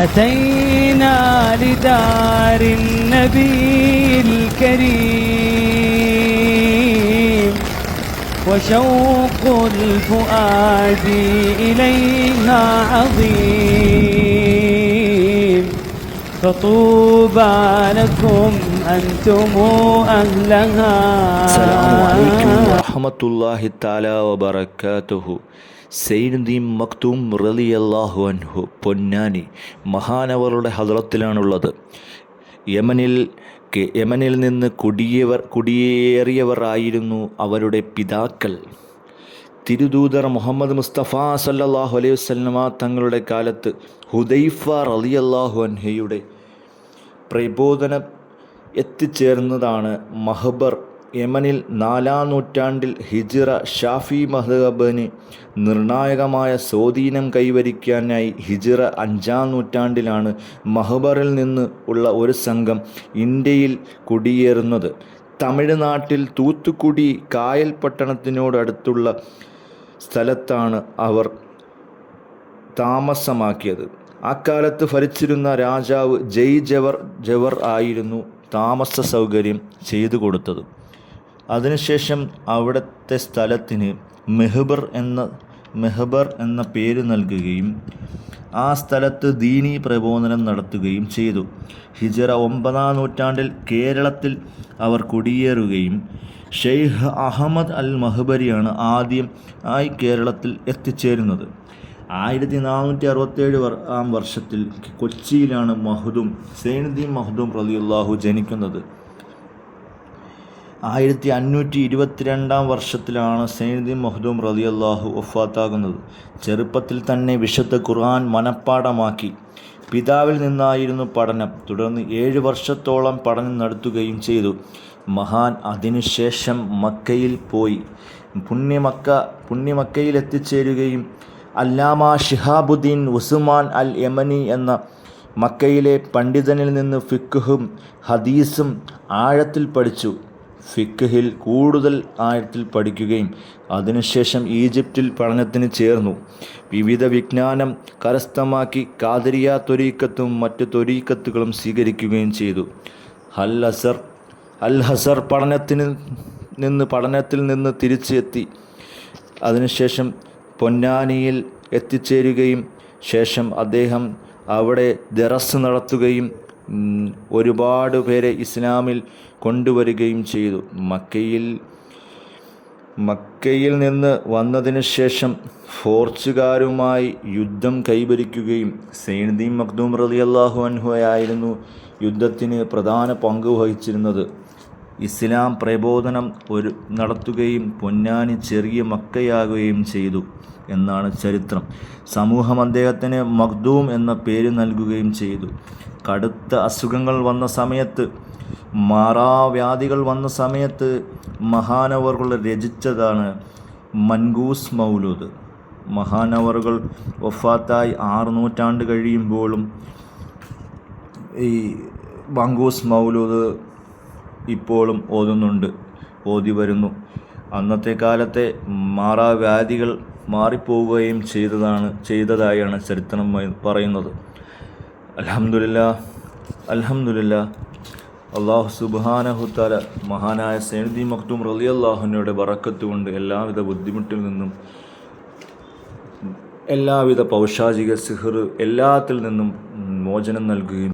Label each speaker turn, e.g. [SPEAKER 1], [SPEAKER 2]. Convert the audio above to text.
[SPEAKER 1] أتينا لدار النبي الكريم وشوق الفؤاد إليها عظيم فطوبى لكم أنتم أهلها.
[SPEAKER 2] السلام عليكم ورحمة الله تعالى وبركاته. Zainuddin Maktoum റലി അള്ളാഹു അൻഹു പൊന്നാനി മഹാനവറുടെ ഹദ്രത്തിലാണുള്ളത് യമനിൽ യമനിൽ നിന്ന് കുടിയവർ കുടിയേറിയവരായിരുന്നു അവരുടെ പിതാക്കൾ. തിരുദൂതർ മുഹമ്മദ് മുസ്തഫ സല്ലാഹു അലൈഹി വസ്ലമ തങ്ങളുടെ കാലത്ത് ഹുദൈഫ റലി അള്ളാഹു അൻഹയുടെ പ്രബോധന എത്തിച്ചേർന്നതാണ് മഹബർ യമനിൽ നാലാം നൂറ്റാണ്ടിൽ ഹിജിറ ഷാഫി മഹബന് നിർണായകമായ സ്വാധീനം കൈവരിക്കാനായി ഹിജിറ അഞ്ചാം നൂറ്റാണ്ടിലാണ് മഹബറിൽ നിന്ന് ഉള്ള ഒരു സംഘം ഇന്ത്യയിൽ കുടിയേറുന്നത്. തമിഴ്നാട്ടിൽ തൂത്തുക്കുടി കായൽ പട്ടണത്തിനോടടുത്തുള്ള സ്ഥലത്താണ് അവർ താമസമാക്കിയത്. അക്കാലത്ത് ഭരിച്ചിരുന്ന രാജാവ് ജയ് ജവർ ജവർ ആയിരുന്നു താമസ സൗകര്യം ചെയ്തു കൊടുത്തത്. അതിനുശേഷം അവിടുത്തെ സ്ഥലത്തിന് മെഹബർ എന്ന മെഹബർ എന്ന പേര് നൽകുകയും ആ സ്ഥലത്ത് ദീനീ പ്രബോധനം നടത്തുകയും ചെയ്തു. ഹിജറ ഒമ്പതാം നൂറ്റാണ്ടിൽ കേരളത്തിൽ അവർ കുടിയേറുകയും ഷെയ്ഖ് അഹമ്മദ് അൽ മഹബരിയാണ് ആദ്യം ആയി കേരളത്തിൽ എത്തിച്ചേരുന്നത്. ആയിരത്തി നാനൂറ്റി അറുപത്തേഴ് ആം വർഷത്തിൽ കൊച്ചിയിലാണ് മഹ്ദും സൈനുദ്ദീൻ മഹ്ദും റളിയല്ലാഹു ജനിക്കുന്നത്. ആയിരത്തി അഞ്ഞൂറ്റി ഇരുപത്തിരണ്ടാം വർഷത്തിലാണ് സൈനുദ്ദീൻ മഹദൂം റളിയല്ലാഹു വഫാത്താകുന്നത്. ചെറുപ്പത്തിൽ തന്നെ വിശുദ്ധ ഖുർആൻ മനഃപ്പാടമാക്കി പിതാവിൽ നിന്നായിരുന്നു പഠനം. തുടർന്ന് ഏഴ് വർഷത്തോളം പഠനം നടത്തുകയും ചെയ്തു. മഹാൻ അതിനുശേഷം മക്കയിൽ പോയി. പുണ്യമക്ക പുണ്യമക്കയിൽ എത്തിച്ചേരുകയും അല്ലാമ ഷിഹാബുദ്ദീൻ ഉസുമാൻ അൽ യമനി എന്ന മക്കയിലെ പണ്ഡിതനിൽ നിന്ന് ഫിക്കുഹും ഹദീസും ആഴത്തിൽ പഠിച്ചു. ഫിക്കുഹിൽ കൂടുതൽ ആഴത്തിൽ പഠിക്കുകയും അതിനുശേഷം ഈജിപ്തിൽ പഠനത്തിന് ചേർന്നു. വിവിധ വിജ്ഞാനം കരസ്ഥമാക്കി കാതിരിയ തൊരീക്കത്തും മറ്റു തൊരീക്കത്തുകളും സ്വീകരിക്കുകയും ചെയ്തു. അൽ അസർ അൽ ഹസർ പഠനത്തിന് നിന്ന് പഠനത്തിൽ നിന്ന് തിരിച്ചെത്തി. അതിനുശേഷം പൊന്നാനിയിൽ എത്തിച്ചേരുകയും ശേഷം അദ്ദേഹം അവിടെ ദറസ് നടത്തുകയും ഒരുപാട് പേരെ ഇസ്ലാമിൽ കൊണ്ടുവരികയും ചെയ്തു. മക്കയിൽ മക്കയിൽ നിന്ന് വന്നതിന് ശേഷം ഫോർച്ചുകാരുമായി യുദ്ധം കൈവരിക്കുകയും സൈനുദ്ദീൻ മഖ്ദൂം റളിയല്ലാഹു അൻഹുയായിരുന്നു യുദ്ധത്തിന് പ്രധാന പങ്ക് വഹിച്ചിരുന്നത്. ഇസ്ലാം പ്രബോധനം ഒരു നടത്തുകയും പൊന്നാനി ചെറിയ മക്കയാകുകയും ചെയ്തു എന്നാണ് ചരിത്രം. സമൂഹം അദ്ദേഹത്തിന് മഖ്ദൂം എന്ന പേര് നൽകുകയും ചെയ്തു. കടുത്ത അസുഖങ്ങൾ വന്ന സമയത്ത് മാറാവ്യാധികൾ വന്ന സമയത്ത് മഹാനവറുകൾ രചിച്ചതാണ് മൻഗൂസ് മൗലൂദ്. മഹാനവറുകൾ ഒഫാത്തായി ആറ് നൂറ്റാണ്ട് കഴിയുമ്പോഴും ഈ മംഗൂസ് മൗലൂദ് ഇപ്പോഴും ഓതുന്നുണ്ട് ഓതി വരുന്നു. അന്നത്തെ കാലത്തെ മാറാവ്യാധികൾ മാറിപ്പോവുകയും ചെയ്തതാണ് ചെയ്തതായാണ് ചരിത്രം പറയുന്നത്. അലഹമില്ല അലഹമില്ല അള്ളാഹു സുബാനഹുത്താല മഹാനായ സൈനുദ്ദീൻ മക്തൂം റലി അള്ളാഹുനയുടെ വറക്കത്ത് കൊണ്ട് എല്ലാവിധ ബുദ്ധിമുട്ടിൽ നിന്നും എല്ലാവിധ പൗശാചിക സിഹർ എല്ലാത്തിൽ നിന്നും മോചനം നൽകുകയും